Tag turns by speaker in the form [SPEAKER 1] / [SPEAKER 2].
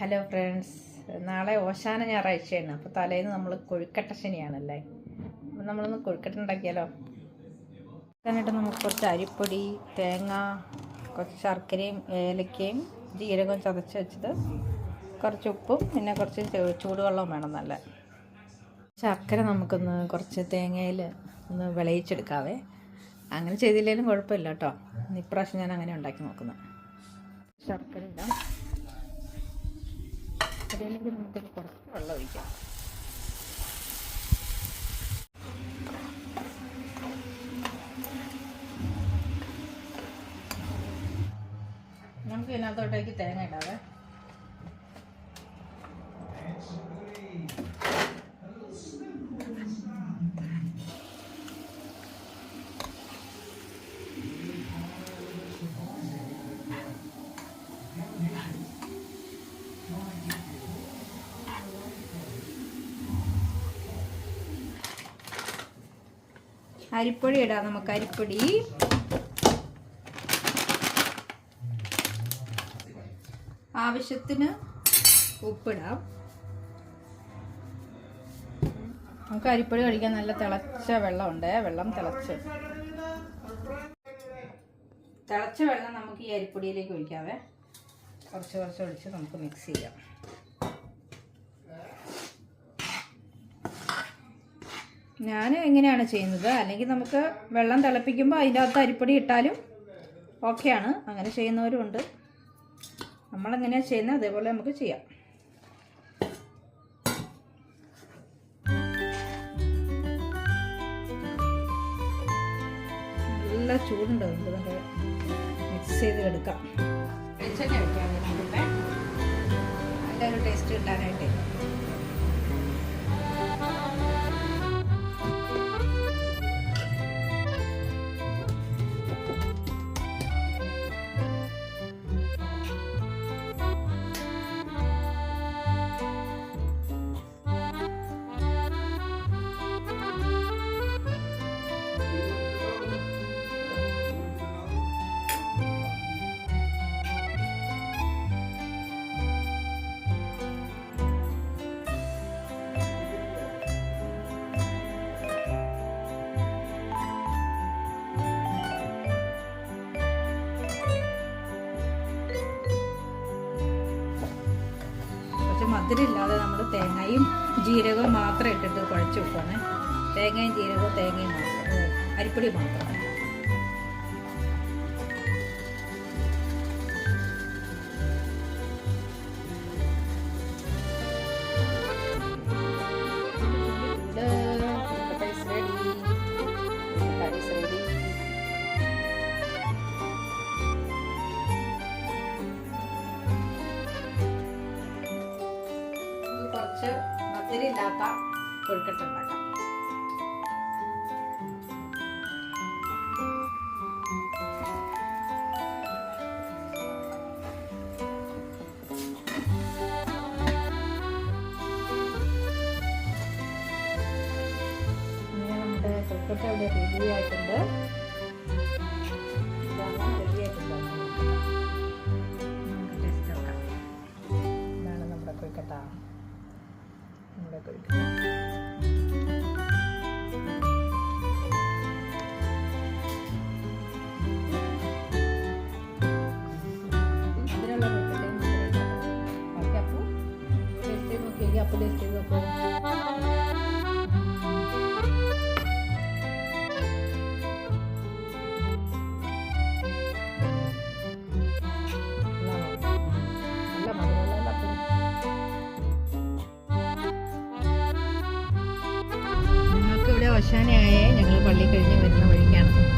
[SPEAKER 1] Hello friends നാളെ ഓശാന ഞായറാഴ്ചയാണ്. അപ്പോൾ തലേന്ന് നമ്മൾ കൊഴുക്കട്ട ശനിയാണല്ലേ? അപ്പോൾ നമ്മളൊന്ന് കൊഴുക്കട്ട ഉണ്ടാക്കിയാലോ? അതിനായിട്ട് നമുക്ക് കുറച്ച് അരിപ്പൊടി തേങ്ങ കുറച്ച് ശർക്കരയും ഏലക്കയും ജീരകവും ചതച്ച് വെച്ചത് കുറച്ച് ഉപ്പും പിന്നെ കുറച്ച് ചൂടുവെള്ളവും വേണം നല്ല. ശർക്കര നമുക്കൊന്ന് കുറച്ച് തേങ്ങയിൽ ഒന്ന് വിളയിച്ചെടുക്കാവേ. അങ്ങനെ ചെയ്തില്ലെങ്കിലും കുഴപ്പമില്ല കേട്ടോ. ഇപ്രാവശ്യം ഞാൻ അങ്ങനെ ഉണ്ടാക്കി നോക്കുന്നത് ശർക്കര ഇടാം. അതിലേക്ക് നമുക്ക് കുറച്ച് വെള്ളം ഒഴിക്കാം. നമുക്ക് ഇതിനകത്തോട്ടേക്ക് തേങ്ങ ഇടാവേ. അരിപ്പൊടി ഇടാം നമുക്ക് അരിപ്പൊടി. ആവശ്യത്തിന് ഉപ്പിടാം. നമുക്ക് അരിപ്പൊടി കഴിക്കാൻ നല്ല തിളച്ച വെള്ളമുണ്ട്. വെള്ളം തിളച്ച്. തിളച്ച വെള്ളം നമുക്ക് ഈ അരിപ്പൊടിയിലേക്ക് ഒഴിക്കാവേ. കുറച്ച് കുറച്ച് ഒഴിച്ച് നമുക്ക് മിക്സ് ചെയ്യാം. ഞാൻ എങ്ങനെയാണ് ചെയ്യുന്നത്. അല്ലെങ്കിൽ നമുക്ക് വെള്ളം തിളപ്പിക്കുമ്പോൾ അതിന്റെ അകത്ത് അരിപ്പൊടി ഇട്ടാലും ഓക്കെയാണ്. അങ്ങനെ ചെയ്യുന്നവരുമുണ്ട് നമ്മളെങ്ങനെയാണ് ചെയ്യുന്നത്? അതേപോലെ നമുക്ക് ചെയ്യാം. നല്ല ചൂടുണ്ട്. നമുക്ക് മിക്സ് ചെയ്ത് എടുക്കാം. വെളിച്ചെണ്ണ വെക്കാം ടേസ്റ്റ് കിട്ടാനായിട്ട്. മധുരമില്ലാതെ നമ്മൾ തേങ്ങയും ജീരകവും മാത്രം ഇട്ടിട്ട് കുഴച്ച് വെക്കുകയാണ് തേങ്ങയും ജീരകവും തേങ്ങയും മാത്രം. അരിപ്പൊടി മാത്രം. ഇനി മധുരം ഇല്ലാത്ത കൊഴുക്കട്ട ഉണ്ടാക്കാം. നമ്മുടെ കൊഴുക്കട്ട ഇവിടെ റെഡി ടേസ്റ്റ് ചെയ്ത് നോക്കൂ വശാനയായേ ഞങ്ങൾ പള്ളി കഴിഞ്ഞ് വരുന്ന വഴിക്കാണ്.